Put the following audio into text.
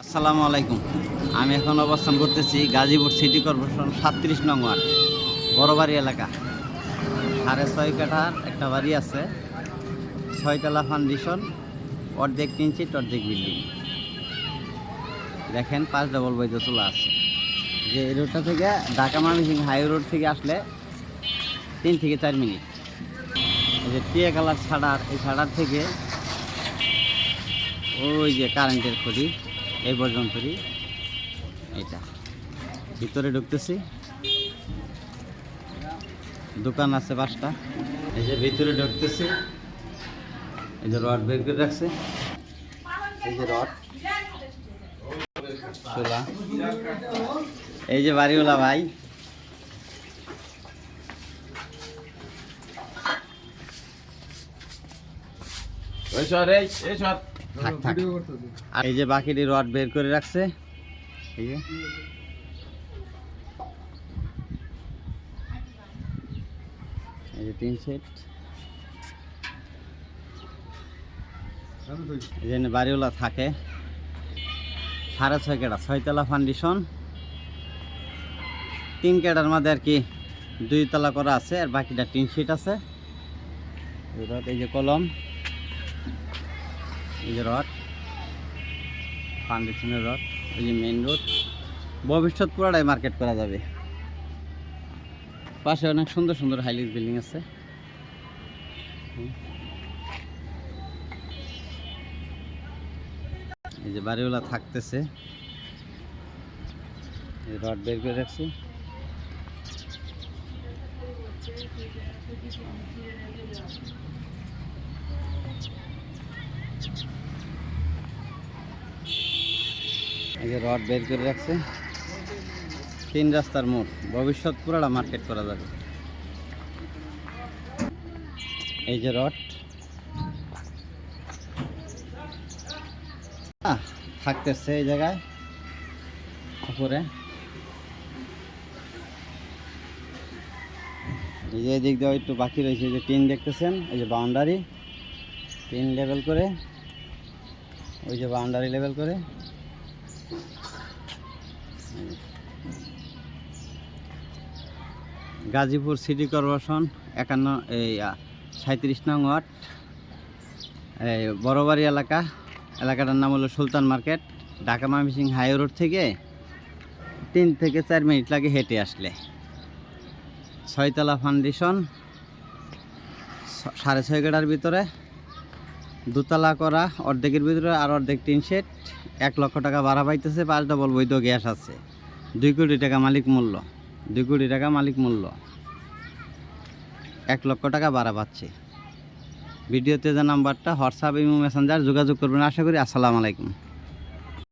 আসসালামু আলাইকুম। আমি এখন অবস্থান করতেছি গাজীপুর সিটি কর্পোরেশন সাতত্রিশ নং ওয়ার্ড, বড়বাড়ি এলাকা। সাড়ে ছয় কাঠার একটা বাড়ি আছে, ছয়তলা ফাউন্ডেশন, অর্ধেক তিন সিট, অর্ধেক বিল্ডিং। দেখেন, পাঁচ ডবল বৈধ তোলা আছে। যে এই রোডটা থেকে ঢাকা মামিসিং হাই রোড থেকে আসলে তিন থেকে চার মিনিট। যে টিয়া কালার ছাড়ার, এই ছাড়ার থেকে ওই যে কারেন্টের খুঁটি এই পর্যন্তই। এটা ভিতরে ঢুকতেছি। দোকান আছে পাঁচটা। এই যে ভিতরে ঢুকতেছি। এই যে রড বের করে রাখছে। এই যে রড। এই যে বাড়িওয়ালা ভাই। থাক থাক। আর এই যে বাকিটি রড বের করে রাখছে এই যে। এই যে তিন সেট জন্য বাড়িওয়ালা থাকে। সাড়ে ছয় কেটা ছয়তলা ফাউন্ডেশন তিন কেটার মধ্যে আর কি দুই তলা করা আছে আর বাকিটা তিন সিট আছে। এই যে কলম। এই যে রড ফাউন্ডেশনের রড, এই যে মেইন রোড ভবিষ্যৎ পুরাটাই মার্কেট করা যাবে। পাশে অনেক সুন্দর সুন্দর হাইলিস বিল্ডিং আছে। এই যে বাড়িওয়ালা থাকতেছে। রড বের করে রাখছি। এই যে রড বের করে রাখছে। তিন রাস্তার মোড়। ভবিষ্যৎ পুরাটা মার্কেট করা যাবে। এই যে রড। থাকতেছে এই জায়গায়। উপরে। এই যে এদিক দিয়ে একটু বাকি রয়েছে যে টিন দেখতেছেন, এই যে বাউন্ডারি টিন লেভেল করে, ওই যে বাউন্ডারি লেভেল করে। গাজীপুর সিটি কর্পোরেশন, একান্ন, এই সাঁত্রিশ নং ওয়ার্ড, এই, বড়বাড়ি এলাকা। এলাকাটার নাম হলো Sultan market. Dhaka Mymensingh high road থেকে তিন থেকে চার মিনিট লাগে হেঁটে আসলে। ছয়তলা ফাউন্ডেশন সাড়ে ছয় কাটার ভিতরে। দুতলা করা, অর্ধেকের ভিতরে আর অর্ধেক তিন সেট। এক লক্ষ টাকা ভাড়া পাইতেছে, পাঁচ ডবল বৈধ গ্যাস আছে। দুই কোটি টাকা মালিক মূল্য, দুই কোটি টাকা মালিক মূল্য। এক লক্ষ টাকা ভাড়া পাচ্ছে। ভিডিওতে যে নাম্বারটা, হোয়াটসঅ্যাপ, ইমো, মেসেঞ্জার যোগাযোগ করবেন। আশা করি, আসসালামু আলাইকুম।